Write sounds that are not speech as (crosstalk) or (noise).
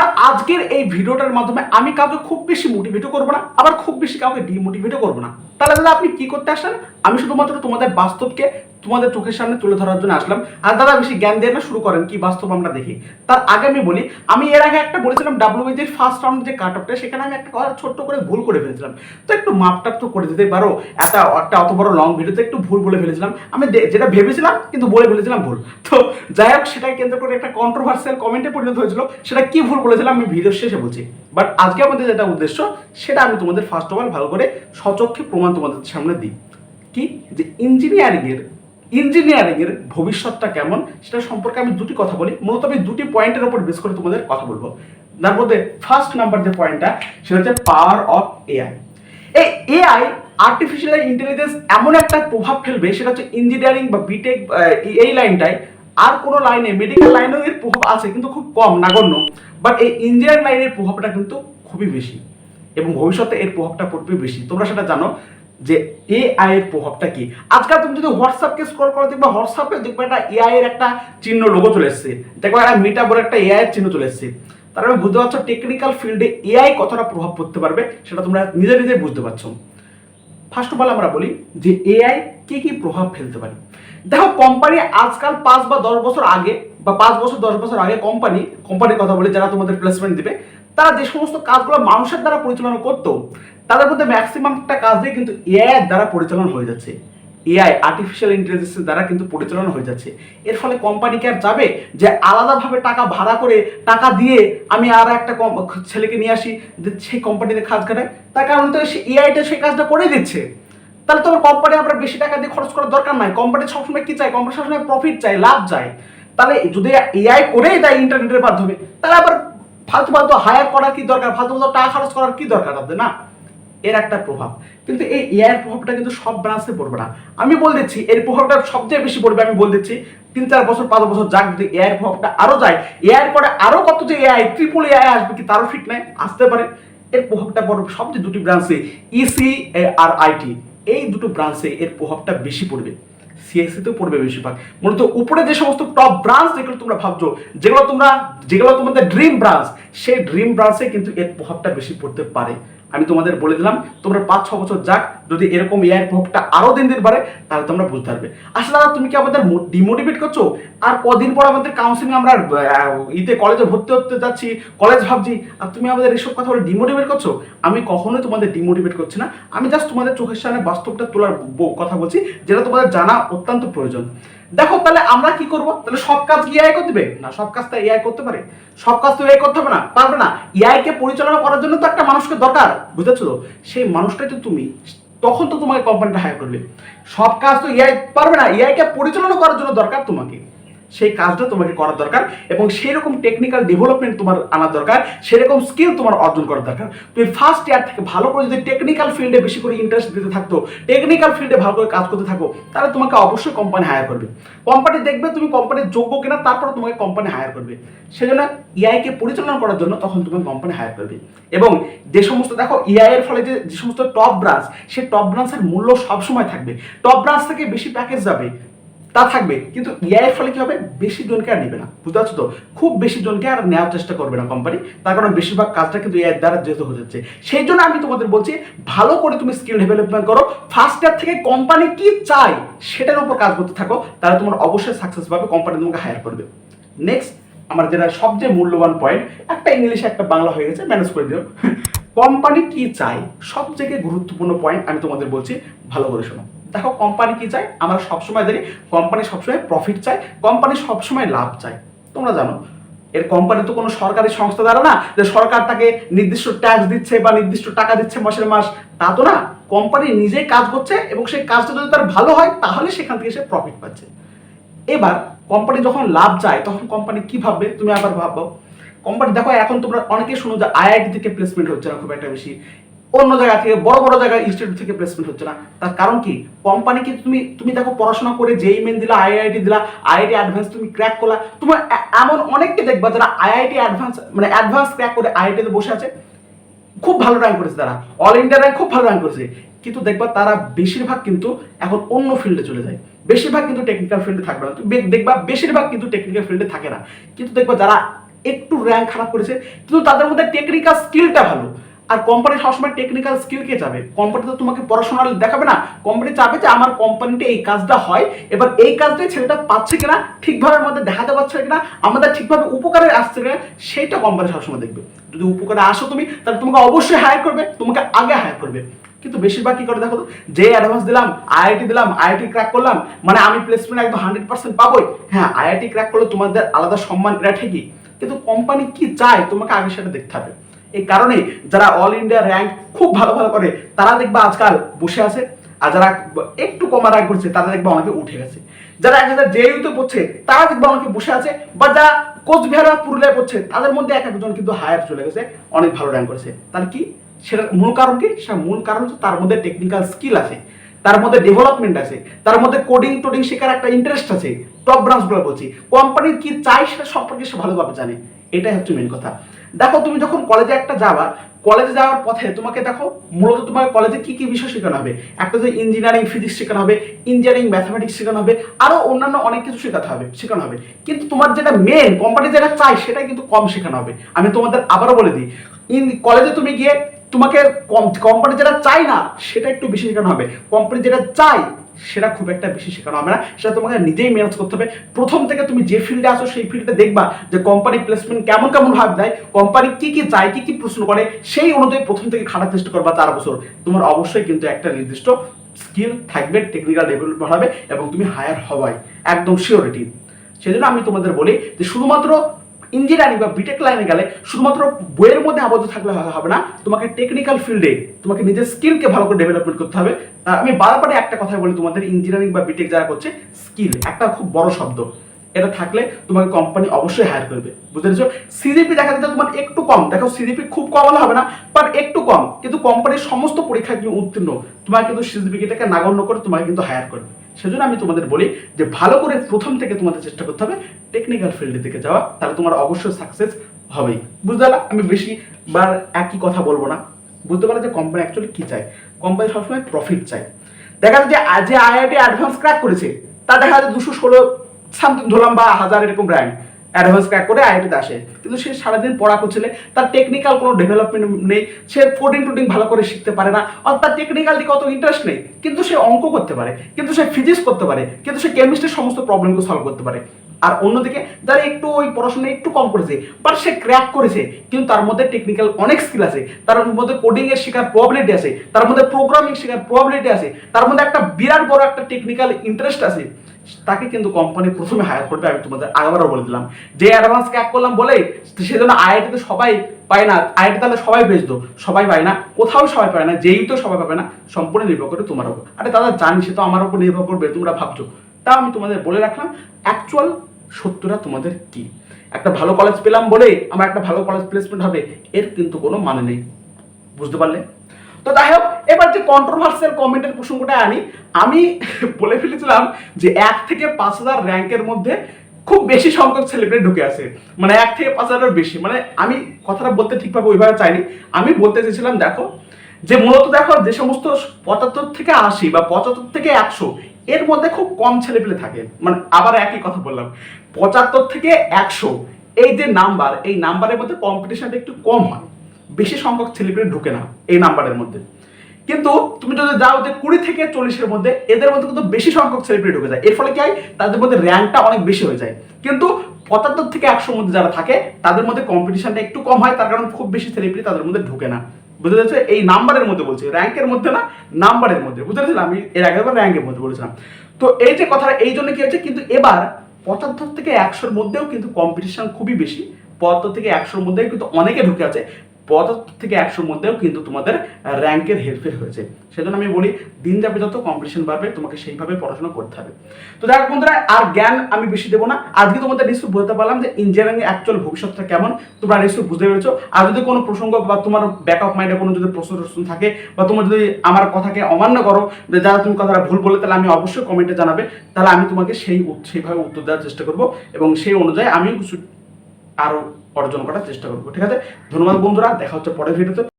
সুতরাং আজকের এই ভিডিওটার মাধ্যমে আমি কাউকে খুব বেশি মোটিভেটও করব না, আবার খুব বেশি কাউকে ডিমোটিভেটও করব না। তাহলে দাদা, আপনি কি করতে আসলেন? আমি শুধুমাত্র তোমাদের বাস্তবকে তোমাদের চোখের সামনে তুলে ধরার জন্য আসলাম। আর দাদা, বেশি জ্ঞান দিয়ে না, শুরু করেন, কি বাস্তব আমরা দেখি। তার আগে আমি বলি, আমি এর আগে একটা বলেছিলাম ডাব্লিউবিজির ফার্স্ট রাউন্ড যে কাট অফটা সেখানে আমি একটা কথা ছোট্ট করে ভুল করে ফেলেছিলাম। তো একটু মাপটাপ তো করে দিতে পারো, একটা একটা অত বড় লং ভিডিওতে একটু ভুল বলে ফেলেছিলাম। আমি যেটা ভেবেছিলাম, কিন্তু বলে ফেলেছিলাম ভুল। তো যাই হোক, সেটাকে কেন্দ্র করে একটা কন্ট্রোভার্সিয়াল কমেন্টে পরিণত হয়েছিল, সেটা কি ভুল বলেছিলাম আমি ভিডিও শেষে বলছি। বাট আজকে আমাদের যেটা উদ্দেশ্য, সেটা আমি তোমাদের ফার্স্ট অফ অল ভালো করে সচক্ষে প্রমাণ তোমাদের সামনে দিই। কি? যে ইঞ্জিনিয়ারিংয়ের ইঞ্জিনিয়ারিংয়ের ভবিষ্যৎটা কেমন, সেটা সম্পর্কে আমি দুটি কথা বলি। মূলত আমি দুটি পয়েন্টের উপর বেস করে তোমাদের কথা বলব। তার মধ্যে ফার্স্ট নাম্বার যে পয়েন্টটা, সেটা হচ্ছে পাওয়ার অফ এআই এই এআই আর্টিফিশিয়াল ইন্টেলিজেন্স এমন একটা প্রভাব ফেলবে, সেটা হচ্ছে ইঞ্জিনিয়ারিং বা বিটেক এই লাইনটায় আর কোনো লাইনে মেডিকেল লাইনেও এর প্রভাব আছে, কিন্তু খুব কম, নাগণ্য। বাট এই ইঞ্জিনিয়ারিং লাইনের প্রভাবটা কিন্তু খুবই বেশি এবং ভবিষ্যতে এর প্রভাবটা পড়বে বেশি। তোমরা সেটা জানো যে এআই এর প্রভাবটা কি? আজকাল তুমি যদি হোয়াটসঅ্যাপকে স্ক্রল করো দেখবে, হোয়াটসঅ্যাপে দেখবে একটা এআই এর একটা চিহ্ন লোগো চলে এসেছে। দেখবে একটা মিটা বলে একটা এআই এর চিহ্ন চলে এসেছে। তার মানে বুঝতে পারছ টেকনিক্যাল ফিল্ডে এআই কতটা প্রভাব পড়তে পারবে, সেটা তোমরা নিজে নিজে বুঝতে পারছ। ফার্স্ট অফ অল আমরা বলি যে এআই কি কি প্রভাব ফেলতে পারে? দেখো কোম্পানি আজকাল পাঁচ বা দশ বছর আগে বা পাঁচ বছর, দশ বছর আগে কোম্পানি কোম্পানির কথা বলি, যারা তোমাদের প্লেসমেন্ট দিবে, তারা যে সমস্ত কাজগুলো মানুষের দ্বারা পরিচালনা করতো, তাদের মধ্যে ম্যাক্সিমামটা কাজই কিন্তু এআই দ্বারা পরিচালনা হয়ে যাচ্ছে। এআই আর্টিফিশিয়াল ইন্টেলিজেন্সের দ্বারা কিন্তু পরিচালনা হয়ে যাচ্ছে। এর ফলে কোম্পানি কোম্পানিকে আর যাবে যে আলাদাভাবে টাকা ভাড়া করে টাকা দিয়ে আমি আর একটা ছেলেকে নিয়ে আসি, যে সেই কোম্পানিতে কাজ কাটায়। তার কারণ তো এআইটা সেই কাজটা করে দিচ্ছে। তাহলে তোমার কোম্পানি আমরা বেশি টাকা দিয়ে খরচ করার দরকার নাই। কোম্পানি সবসময় কি চাই কোম্পানি সবসময় প্রফিট চাই লাভ চাই তাহলে যদি এআই করেই দেয় ইন্টারনেটের মাধ্যমে, তাহলে আবার ফালতু ফালতু হায়ার করার কি দরকার? ফালতু ফালতু টাকা খরচ করার কি দরকার তাদের না? এর একটা প্রভাব। কিন্তু এই এআই প্রভাবটা কিন্তু সব ব্রাঞ্চে পড়বে না। আমি বল দিচ্ছি, এর প্রভাবটা সবচেয়ে বেশি পড়বে, আমি বল দিচ্ছি, তিন চার বছর, পাঁচ বছর যাক, যদি এআই প্রভাবটা আরও যায় এআই এর পরে আরও কত যে এআই ট্রিপল এআই আসবে কি তারও ঠিক নাই, আসতে পারে। এর প্রভাবটা পড়বে সবচেয়ে দুটি ব্রাঞ্চে ইসি আর আইটি এই দুটো ব্রাঞ্চে এর প্রভাবটা বেশি পড়বে। সিএসসিতেও পড়বে বেশিরভাগ। মূলত উপরে যে সমস্ত টপ ব্রাঞ্চ যেগুলো তোমরা ভাবছ, যেগুলো তোমরা যেগুলো তোমাদের ড্রিম ব্রাঞ্চ সেই ড্রিম ব্রাঞ্চে কিন্তু এর প্রভাবটা বেশি পড়তে পারে। আমি তোমাদের বলে দিলাম, তোমরা পাঁচ, ছ বছর যাক, যদি এরকম এআই প্রভাবটা আরও দিন দিন বাড়ে, তাহলে তোমরা বুঝতে পারবে আসলে দাদা, তুমি কি আমাদের ডিমোটিভেট করছ? আর কদিন পর আমাদের কাউন্সিলিং আমরা ইতে কলেজে ভর্তি হতে যাচ্ছি কলেজ ভাবছি, আর তুমি আমাদের এসব কথা বলে ডিমোটিভেট করছ? আমি কখনোই তোমাদের ডিমোটিভেট করছি না। আমি জাস্ট তোমাদের চোখের সামনে বাস্তবটা তোলার কথা বলছি, যেটা তোমাদের জানা অত্যন্ত প্রয়োজন। দেখো, তাহলে আমরা কি করব? তাহলে সব কাজ কি এআই করতে না, সব কাজ তো এআই করতে পারে। সব কাজ তো এআই করতে হবে না, পারবে না। এআই কে পরিচালনা করার জন্য তো একটা মানুষকে দরকার, বুঝেছ? সেই মানুষটাই তো তুমি। তখন তো তোমাকে কোম্পানিটা হায়ার করলে সব কাজ তো এআই পারবে না। এআই কে পরিচালনা করার জন্য দরকার তোমাকে। সেই কাজটা তোমাকে করার দরকার এবং সেই রকম টেকনিক্যাল ডেভেলপমেন্ট তোমার আনার দরকার, সেরকম স্কিল তোমার অর্জন করার দরকার। তুমি ফার্স্ট ইয়ার থেকে ভালো করে যদি টেকনিক্যাল ফিল্ডে বেশি করে ইন্টারেস্ট দিতে থাকতো টেকনিক্যাল ফিল্ডে ভালো করে কাজ করতে থাকো, তাহলে তোমাকে অবশ্যই কোম্পানি হায়ার করবে। কোম্পানি দেখবে তুমি কোম্পানির যোগ্য কিনা, তারপরে তোমাকে কোম্পানি হায়ার করবে। সেজন্য এআই কে পরিচালনা করার জন্য তখন তুমি কোম্পানি হায়ার করবে। এবং যে সমস্ত, দেখো এআই এর ফলে যে সমস্ত টপ ব্রাঞ্চ সেই টপ ব্রাঞ্চের মূল্য সবসময় থাকবে। টপ ব্রাঞ্চ থেকে বেশি প্যাকেজ যাবে। তা থাকবে, কিন্তু এর ফলে কি হবে? বেশি জনকে আর নেবে না। বুঝতে পারছ তো? খুব বেশি জনকে আর নেওয়ার চেষ্টা করবে না কোম্পানি তার কারণ বেশিরভাগ কাজটা কিন্তু এআই দ্বারা যেহেতু হয়ে যাচ্ছে। সেই জন্য আমি তোমাদের বলছি, ভালো করে তুমি স্কিল ডেভেলপমেন্ট করো। ফার্স্ট ইয়ার থেকে কোম্পানি কি চাই সেটার উপর কাজ করতে থাকো। তাহলে তোমার অবশ্যই সাকসেস পাবে কোম্পানি তোমাকে হায়ার করবে। নেক্সট আমার যেটা সবচেয়ে মূল্যবান পয়েন্ট একটা ইংলিশে একটা বাংলা হয়ে গেছে ম্যানেজ করে দিও। (laughs) কোম্পানি কি চাই সব থেকে গুরুত্বপূর্ণ পয়েন্ট আমি তোমাদের বলছি, ভালো করে শোনো। দেখো কোম্পানি কি চায়? আমরা সবসময় জানি কোম্পানি সবসময় প্রফিট চায় কোম্পানি সবসময় লাভ চায়। তোমরা জানো, এর কোম্পানি তো কোনো সরকারি সংস্থা দ্বারা না, যে সরকার তাকে নির্দিষ্ট ট্যাক্স দিচ্ছে বা নির্দিষ্ট টাকা দিচ্ছে মাসের মাস, তা তো না। কোম্পানি নিজেই কাজ করছে এবং সেই কাজটা যদি তার ভালো হয়, তাহলে সেখান থেকে সে প্রফিট পাচ্ছে। এবার কোম্পানি যখন লাভ চায়, তখন কোম্পানি কি ভাববে? তুমি আবার ভাবো। কোম্পানি দেখো, এখন তোমরা অনেকেই শুনো যে আইআইটি থেকে প্লেসমেন্ট হচ্ছে না খুব একটা বেশি। অন্য জায়গা থেকে, বড় বড় জায়গায় ইনস্টিটিউট থেকে প্লেসমেন্ট হচ্ছে না। তার কারণ কি? কোম্পানি কি তুমি তুমি দেখো পড়াশোনা করে যেই মেন দিলা আইআইটি দিলা আইআইটি অ্যাডভান্স তুমি ক্র্যাক করলা। তোমার এমন অনেককে দেখবা যারা আইআইটি অ্যাডভান্স মানে অ্যাডভান্স ক্র্যাক করে আইআইটিতে বসে আছে। খুব ভালো র্যাঙ্ক করেছে তারা। অল ইন্ডিয়া র্যাঙ্ক খুব ভালো র্যাঙ্ক করেছে। কিন্তু দেখবা তারা বেশিরভাগ কিন্তু এখন অন্য ফিল্ডে চলে যায়। বেশিরভাগ কিন্তু টেকনিক্যাল ফিল্ডে থাকবে না। দেখবা বেশিরভাগ কিন্তু টেকনিক্যাল ফিল্ডে থাকে না। কিন্তু দেখবা যারা একটু র্যাঙ্ক খারাপ করেছে, কিন্তু তাদের মধ্যে টেকনিক্যাল স্কিলটা ভালো। আর কোম্পানি সবসময় টেকনিক্যাল স্কিলকে যাবে কোম্পানি তো তোমাকে পড়াশোনা দেখাবে না। কোম্পানি চাবে যে আমার কোম্পানিতে এই কাজটা হয়। এবার এই কাজটাই ছেলেটা পাচ্ছে কিনা, ঠিকভাবে আমাদের দেখাতে পারছে কিনা, আমাদের ঠিকভাবে উপকারে আসছে কিনা, সেইটা কোম্পানি সবসময় দেখবে। যদি উপকারে আসো তুমি, তাহলে তোমাকে অবশ্যই হায়ার করবে, তোমাকে আগে হায়ার করবে। কিন্তু বেশিরভাগ কি করে দেখো তো? যে অ্যাডভান্স দিলাম আইআইটি দিলাম আইআইটি ক্র্যাক করলাম মানে আমি প্লেসমেন্ট একদম হান্ড্রেড পার্সেন্ট পাবোই। হ্যাঁ আইআইটি ক্র্যাক করলে তোমাদের আলাদা সম্মান, এটা ঠিকই। কিন্তু কোম্পানি কি চায়? তোমাকে আগে সেটা দেখতে হবে। এই কারণে যারা অল ইন্ডিয়া র্যাঙ্ক খুব ভালো ভালো করে, তারা দেখবে আজকাল বসে আছে। আর যারা একটু কমা র্যাঙ্ক করছে, তারা দেখবে অনেকে উঠে গেছে। যারা এক হাজার জেইউতে পড়ছে, তারা দেখবে অনেকে বসে আছে। বা যারা কোচবিহার পুরুলিয়ায় পড়ছে, তাদের মধ্যে এক একজন কিন্তু হায়ার চলে গেছে, অনেক ভালো র্যাঙ্ক করেছে। তার কি? সেটার মূল কারণ কি? সেটা মূল কারণ হচ্ছে তার মধ্যে টেকনিক্যাল স্কিল আছে, তার মধ্যে ডেভেলপমেন্ট আছে, তার মধ্যে কোডিং টোডিং শেখার একটা ইন্টারেস্ট আছে। টপ ব্রাঞ্চগুলো বলছি। কোম্পানির কি চাই সেটা সম্পর্কে সে ভালোভাবে জানে। এটাই হচ্ছে মেন কথা। দেখো, তুমি যখন কলেজে একটা যাবা কলেজে যাওয়ার পথে তোমাকে দেখো, মূলত তোমার কলেজে কি কি বিষয় শেখানো হবে? একটা যে ইঞ্জিনিয়ারিং ফিজিক্স শেখানো হবে ইঞ্জিনিয়ারিং ম্যাথামেটিক্স শেখানো হবে, আরও অন্যান্য অনেক কিছু শেখাতে হবে, শেখানো হবে। কিন্তু তোমার যেটা মেন কোম্পানি যেটা চাই সেটা কিন্তু কম শেখানো হবে। আমি তোমাদের আবারও বলে দিই ইন কলেজে তুমি গিয়ে তোমাকে কোম্পানি যেটা চাই না, সেটা একটু বেশি শেখানো হবে। কোম্পানি যেটা চাই সেটা খুব একটা বেশি শেখানো হবে না সেটা তোমাকে নিজেই মেহনত করতে হবে। প্রথম থেকে তুমি যে ফিল্ডে আসো সেই ফিল্ডে দেখবা যে কোম্পানি প্লেসমেন্ট কেমন কেমন ভাব দেয় কোম্পানি কি কি চায়, কি কি প্রশ্ন করে, সেই অনুযায়ী প্রথম থেকে খাটার চেষ্টা করবা চার বছর। তোমার অবশ্যই কিন্তু একটা নির্দিষ্ট স্কিল থাকবে টেকনিক্যাল ডেভেলপমেন্ট হবে এবং তুমি হায়ার হবাই, একদম শিওরিটি সেজন্য আমি তোমাদের বলি যে শুধুমাত্র ইঞ্জিনিয়ারিং বা বিটেক লাইনে গেলে শুধুমাত্র বইয়ের মধ্যে আবদ্ধ থাকলে হবে না, তোমাকে টেকনিক্যাল ফিল্ডে তোমাকে নিজের স্কিলকে ভালো করে ডেভেলপমেন্ট করতে হবে। আমি বারবারই একটা কথা বলি তোমাদের ইঞ্জিনিয়ারিং বা বিটেক যারা করছে স্কিল একটা খুব বড় শব্দ। এটা থাকলে তোমাকে কোম্পানি অবশ্যই হায়ার করবে। বুঝতে পেরেছ? সিজিপি দেখা যাচ্ছে তোমার একটু কম। দেখো সিজিপি খুব কম হলে হবে না বাট একটু কম। কিন্তু কোম্পানির সমস্ত পরীক্ষায় তুমি উত্তীর্ণ। তোমার কিন্তু সিজিপিটাকে নাগণ্য করে তোমাকে কিন্তু হায়ার করবে। সেজন্য আমি তোমাদের বলি যে ভালো করে প্রথম থেকে তোমাদের চেষ্টা করতে হবে। টেকনিক্যাল ফিল্ডের দিকে যাওয়া, তাহলে তোমার অবশ্যই সাকসেস হবেই। বুঝতে পারলা? আমি বেশি বার একই কথা বলব না। বুঝতে পারলে যে কোম্পানি অ্যাকচুয়ালি কি চায়? কোম্পানি সবসময় প্রফিট চায়। দেখা যাচ্ছে যে আইআইটি অ্যাডভান্স ক্র্যাক করেছে তা দেখা যাচ্ছে দুশো ষোলো সামথিং ধরলাম বা হাজার এরকম র্যাঙ্ক অ্যাডভান্স ক্র্যাক করে আইআইটিতে আসে। কিন্তু সে সারাদিন পড়া করছিলে তার টেকনিক্যাল কোনো ডেভেলপমেন্ট নেই। সে কোডিং টোডিং ভালো করে শিখতে পারে না। আর তার টেকনিক্যাল দিকে অত ইন্টারেস্ট নেই। কিন্তু সে অঙ্ক করতে পারে। কিন্তু সে ফিজিক্স করতে পারে। কিন্তু সে কেমিস্ট্রির সমস্ত প্রবলেমকে সলভ করতে পারে। আর অন্যদিকে যারা একটু ওই পড়াশোনা একটু কম করেছে বাট সে ক্র্যাক করেছে, কিন্তু তার মধ্যে টেকনিক্যাল অনেক স্কিল আছে। তার মধ্যে কোডিং এর শেখার প্রবলিটি আছে, তার মধ্যে প্রোগ্রামিং শেখার প্রবলিটি আছে, তার মধ্যে একটা বিরাট বড় একটা টেকনিক্যাল ইন্টারেস্ট আছে। তাকে কিন্তু কোম্পানি প্রথমে হায়ার করবে, আমি তোমাদের আগেবারও বলে দিলাম। যে অ্যাডভান্স ক্র্যাক করলাম বলে, সেজন্য আইআইটিতে সবাই পায় না। আইআইটি তাহলে সবাই বেচতো, সবাই পায় না, কোথাও সবাই পায় না, যেই তো সবাই পাবে না, সম্পূর্ণ নির্ভর করে তোমার উপর। আরে দাদা, জানি সে তো আমার উপর নির্ভর করবে, তোমরা ভাবছ। তা আমি তোমাদের বলে রাখলাম অ্যাকচুয়াল সত্যটা তোমাদের কি? একটা ভালো কলেজ পেলাম বলে আমার একটা ভালো কলেজ প্লেসমেন্ট হবে, এর কিন্তু কোনো মানে নেই। বুঝতে পারলে? তো যাই হোক, এবার যে কন্ট্রোভার্সিয়াল কমেন্টের প্রসঙ্গটা আনি, আমি (laughs) বলে ফেলেছিলাম যে এক থেকে পাঁচ হাজার র্যাঙ্কের মধ্যে খুব বেশি সংখ্যক সেলিব্রিটি ঢুকে আছে। মানে এক থেকে পাঁচ হাজারের বেশি। মানে আমি কথাটা বলতে ঠিকভাবে ওইভাবে চাইনি। আমি বলতে চেয়েছিলাম, দেখো, যে মূলত দেখো যে সমস্ত পঁচাত্তর থেকে আশি বা পঁচাত্তর থেকে একশো এর মধ্যে খুব কম ছেলেপেলে থাকে। মানে আবার একই কথা বললাম। পঁচাত্তর থেকে একশো, এই যে নাম্বার, এই নাম্বারের মধ্যে কম্পিটিশনটা একটু কম হয়। বেশি সংখ্যক ছেলেপেলে ঢুকে না এই নাম্বারের মধ্যে। কিন্তু তুমি যদি যাও যে কুড়ি থেকে চল্লিশের মধ্যে, এদের মধ্যে কিন্তু বেশি সংখ্যক সেলিব্রিটি ঢুকে যায়। এর ফলে কি হয়? তাদের মধ্যে র্যাঙ্কটা অনেক বেশি হয়ে যায়। কিন্তু পঁচাত্তর থেকে একশোর মধ্যে যারা থাকে, তাদের মধ্যে কম্পিটিশনটা একটু কম হয়। তার কারণ খুব বেশি সেলিব্রিটি তাদের মধ্যে ঢুকে না। বুঝতে পারছ? এই নাম্বারের মধ্যে বলছি, র্যাঙ্কের মধ্যে না, নাম্বারের মধ্যে। বুঝতে পারছেন আমি এর আগে র্যাঙ্কের মধ্যে বলেছিলাম। তো এই যে কথা এই জন্য কি হচ্ছে কিন্তু এবার পঁচাত্তর থেকে একশোর মধ্যেও কিন্তু কম্পিটিশন খুবই বেশি। পঁচাত্তর থেকে একশোর মধ্যেও কিন্তু অনেকে ঢুকে আছে। পঁচাত্তর থেকে একশোর মধ্যেও কিন্তু তোমাদের র্যাঙ্কের হেরফের হয়েছে। সেজন্য আমি বলি, দিন যাবে যত কম্পিটিশন বাড়বে, তোমাকে সেইভাবে পড়াশোনা করতে হবে। তো যাক বন্ধুরা, আর জ্ঞান আমি বেশি দেবো না। আজকে তোমাদের নিশ্চয় বলতে পারলাম যে ইঞ্জিনিয়ারিং অ্যাকচুয়াল ভবিষ্যৎটা কেমন, তোমরা নিশ্চয়ই বুঝতে পেরেছ। আর যদি কোনো প্রসঙ্গ বা তোমার ব্যাক অফ মাইন্ডে কোনো যদি প্রশ্ন টশ্ন থাকে, বা তোমার যদি আমার কথাকে অমান্য করো, যে যারা তুমি কথাটা ভুল বলে তাহলে আমি অবশ্যই কমেন্টে জানাবে। তাহলে আমি তোমাকে সেই সেইভাবে উত্তর দেওয়ার চেষ্টা করব। এবং সেই অনুযায়ী আমিও কিছু আরও অর্জন করার চেষ্টা করব। ঠিক আছে? ধন্যবাদ বন্ধুরা দেখা হচ্ছে পরের ভিডিওতে।